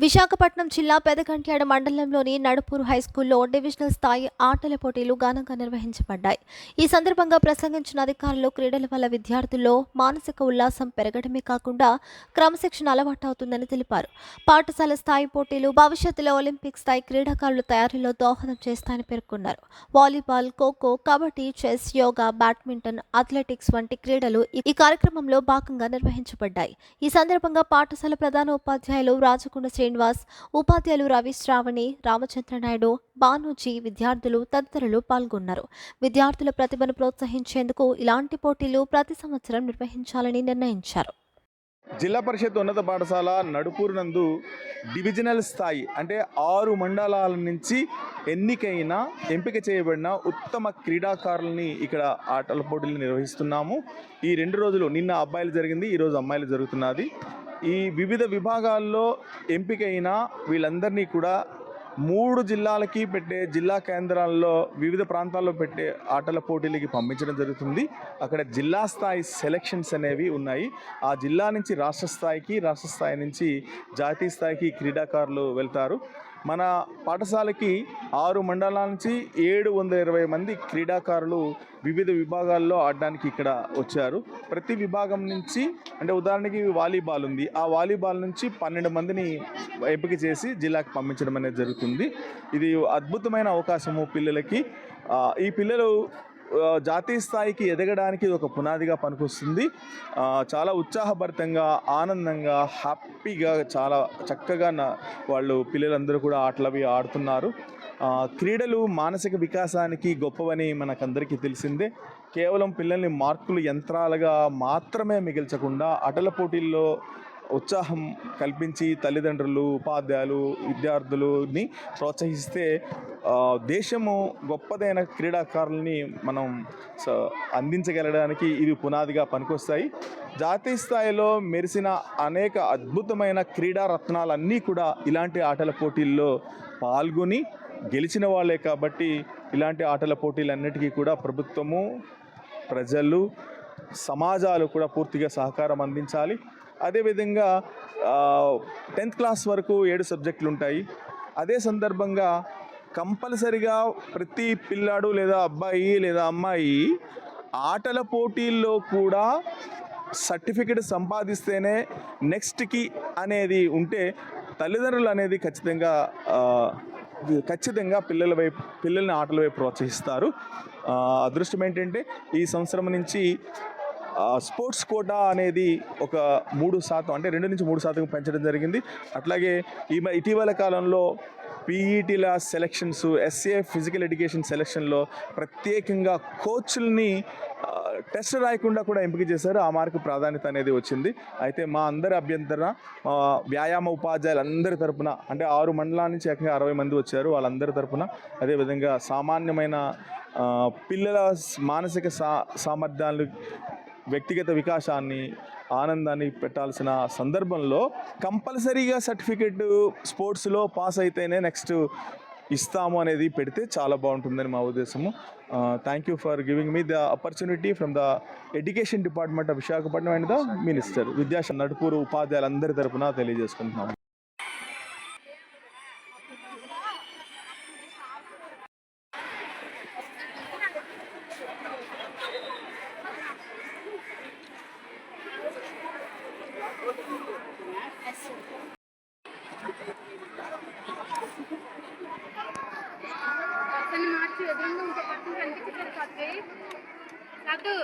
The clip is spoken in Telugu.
విశాఖపట్నం జిల్లా పెదకంట్యాడ మండలంలోని నడుపూరు హైస్కూల్లో డివిజనల్ స్థాయి ఆటల పోటీలు ఘనంగా నిర్వహించబడ్డాయి. ఈ సందర్భంగా ప్రసంగించిన అధికారులు క్రీడల వల్ల విద్యార్థుల్లో మానసిక ఉల్లాసం పెరగడమే కాకుండా క్రమశిక్షణ అలవాటు అవుతుందని తెలిపారు. పాఠశాల స్థాయి పోటీలు భవిష్యత్తులో ఒలింపిక్ స్థాయి క్రీడాకారుల తయారీలో దోహదం చేస్తాయని పేర్కొన్నారు. Volleyball kho kho kabaddi chess yoga badminton athletics వంటి క్రీడలు ఈ- కార్యక్రమంలో భాగంగా నిర్వహించబడ్డాయి. ఈ సందర్భంగా పాఠశాల ప్రధాన ఉపాధ్యాయులు రాజకొండ శ్రీనివాస్ ఉపాధ్యాయులు రవి శ్రావణి రామచంద్రనాయుడు బానూజీ విద్యార్థులు తదితరులు పాల్గొన్నారు. విద్యార్థుల ప్రతిభను ప్రోత్సహించేందుకు ఇలాంటి పోటీలు ప్రతి సంవత్సరం నిర్వహించాలని నిర్ణయించారు. జిల్లా పరిషత్ ఉన్నత పాఠశాల నడుపూరు నందు డివిజనల్ స్థాయి అంటే ఆరు మండలాల నుంచి ఎన్నికైన ఎంపిక చేయబడిన ఉత్తమ క్రీడాకారులని ఇక్కడ ఆటల పోటీలు నిర్వహిస్తున్నాము. ఈ రెండు రోజులు నిన్న అబ్బాయిలు జరిగింది ఈరోజు అమ్మాయిలు జరుగుతున్నది. ఈ వివిధ విభాగాల్లో ఎంపికైన వీళ్ళందరినీ కూడా మూడు జిల్లాలకి పెట్టే జిల్లా కేంద్రాల్లో వివిధ ప్రాంతాల్లో పెట్టే ఆటల పోటీలకి పంపించడం జరుగుతుంది. అక్కడ జిల్లా స్థాయి సెలక్షన్స్ అనేవి ఉన్నాయి. ఆ జిల్లా నుంచి రాష్ట్ర స్థాయికి రాష్ట్ర స్థాయి నుంచి జాతీయ స్థాయికి క్రీడాకారులు వెళ్తారు. మన పాఠశాలకి ఆరు మండలాల నుంచి ఏడు వందల ఇరవై మంది క్రీడాకారులు వివిధ విభాగాల్లో ఆడడానికి ఇక్కడ వచ్చారు. ప్రతి విభాగం నుంచి అంటే ఉదాహరణకి వాలీబాల్ ఉంది. ఆ వాలీబాల్ నుంచి పన్నెండు మందిని ఎంపిక చేసి జిల్లాకి పంపించడం అనేది జరుగుతుంది. ఇది అద్భుతమైన అవకాశము పిల్లలకి. ఈ పిల్లలు జాతీయ స్థాయికి ఎదగడానికి ఇది ఒక పునాదిగా పనికొస్తుంది. చాలా ఉత్సాహభరితంగా ఆనందంగా హ్యాపీగా చాలా చక్కగా వాళ్ళు పిల్లలందరూ కూడా ఆటలవి ఆడుతున్నారు. క్రీడలు మానసిక వికాసానికి గొప్పవని మనకందరికీ తెలిసిందే. కేవలం పిల్లల్ని మార్కులు యంత్రాలుగా మాత్రమే మిగిల్చకుండా అటల పోటీల్లో ఉత్సాహం కల్పించి తల్లిదండ్రులు ఉపాధ్యాయులు విద్యార్థులని ప్రోత్సహిస్తే దేశము గొప్పదైన క్రీడాకారుల్ని మనం స- అందించగలడానికి ఇవి పునాదిగా పనికొస్తాయి. జాతీయ స్థాయిలో మెరిసిన అనేక అద్భుతమైన క్రీడా రత్నాలన్నీ కూడా ఇలాంటి ఆటల పోటీల్లో పాల్గొని గెలిచిన వాళ్ళే కాబట్టి ఇలాంటి ఆటల పోటీలన్నిటికీ కూడా ప్రభుత్వము ప్రజలు సమాజాలు కూడా పూర్తిగా సహకారం అందించాలి. అదేవిధంగా టెన్త్ క్లాస్ వరకు ఏడు సబ్జెక్టులు ఉంటాయి అదే సందర్భంగా కంపల్సరిగా ప్రతి పిల్లాడు లేదా అబ్బాయి లేదా అమ్మాయి ఆటల పోటీల్లో కూడా సర్టిఫికెట్ సంపాదిస్తేనే నెక్స్ట్కి అనేది ఉంటే తల్లిదండ్రులు అనేది ఖచ్చితంగా ఖచ్చితంగా పిల్లల వైపు పిల్లల్ని ఆటల వైపు ప్రోత్సహిస్తారు. అదృష్టం ఏంటంటే ఈ సంవత్సరం నుంచి స్పోర్ట్స్ కోటా అనేది ఒక మూడు శాతం అంటే రెండు నుంచి మూడు శాతం పెంచడం జరిగింది. అట్లాగే ఈ ఇటీవల కాలంలో పీఈటీల selections S A physical education సెలక్షన్లో ప్రత్యేకంగా కోచ్ల్ని టెస్ట్ రాయకుండా కూడా ఎంపిక చేశారు. ఆ మార్కు ప్రాధాన్యత అనేది వచ్చింది. అయితే మా అందరి అభ్యంతరణ వ్యాయామ ఉపాధ్యాయులు అందరి తరపున అంటే ఆరు మండలాల నుంచి ఏకంగా అరవై మంది వచ్చారు వాళ్ళందరి తరపున. అదేవిధంగా సామాన్యమైన పిల్లల మానసిక సా సామర్థ్యాలు వ్యక్తిగత వికాసాన్ని ఆనందాన్ని పెట్టాల్సిన సందర్భంలో కంపల్సరీగా సర్టిఫికెట్ స్పోర్ట్స్లో పాస్ అయితేనే నెక్స్ట్ ఇస్తాము అనేది పెడితే చాలా బాగుంటుందని మా ఉద్దేశము. Thank you for giving me the opportunity from the education department of Visakhapatnam and the minister విద్యాశ నడుపూరు ఉపాధ్యాయులందరి తరఫున తెలియజేసుకుంటున్నాము. మార్చి ఎదురుగా ఇంకో పర్సన్ కనిపించట్లేదు కాదు కాదు